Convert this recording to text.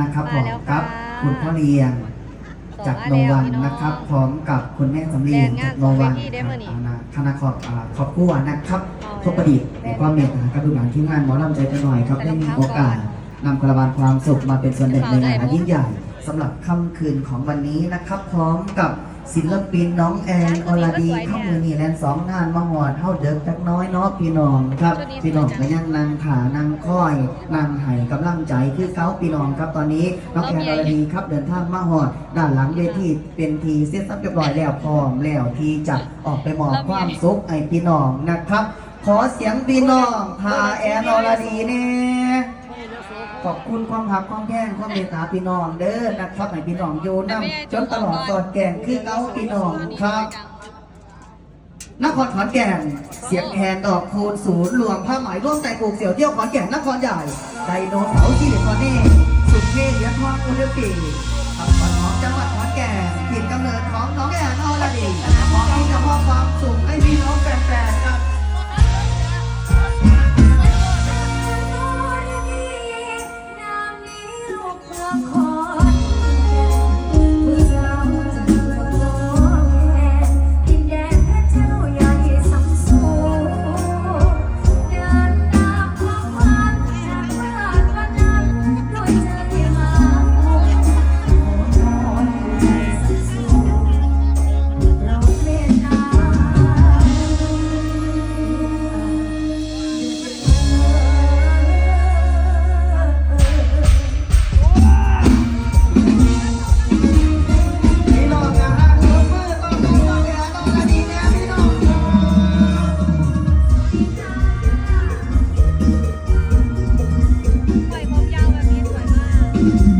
นะครับพมาร้อมแล้วกับค่ะคุณพ่อเลี้ยงส่งจากมาโนวันแล้วพี่องนะครับ พร้อมกับคุณแม่สำลีแรงงานจากโนวันสองเวทีได้มื้อนี้คณะขอบอ่าขอบกู้นะครับเอาทุกประดิษฐ์ในความเมตตากระดูกหลังที่งานหมอลำใจกันหน่อยครับไปได้ลงมีพักโอกาสก่นำกระบาลความสุขมาเป็นส่วนหนึ่งในงานเอาใจอันยิ่งใหญ่สำหรับค่ำคืนของวันนี้นะครับ พร้อมกับ ศิลปินน้องแอนอรดีเข้ามือนี่แลนสองงานมาหอดเท่าเดิมจักน้อยเนาะพี่น้องครับชุดนี้พี่น้องสวยจัก็งยังนางขานางค่อยนางไห้กำลังใจคือเก้าพี่น้องครับตอนนี้น้องแอนอรดีครับเดินทางมาหอด ด้านหลังเวทีเป็นทีเสร็จสับเรียบร้อยแล้วพร้อมแล้วที่จะออกไปมอบความสุขไอพี่น้องนะครับ ขอเสียงพี่น้องพาแอนอรดีเนี่ย ขอบคุณความหักความแพงความเมตตาพี่น้องเด้อนะครับให้พี่น้องอยู่นำจนตลอดสอดแก่งคือเก้าพี่น้องครับนครขอนแก่น เสียงแคนดอกคูณศูนย์รวมผ้าไหมร่วมใส่ปลูกเสี่ยวเที่ยวขอนแก่นนครใหญ่ไดโนเสาร์ที่คอนเน่สุดเท่เหรียญทองโอลิมปิกคำขวัญของจังหวัดขอนแก่นถิ่นกำเนิดของน้องแอนอรดีขอที่จะมอบความสุขให้พี่น้อง ปล่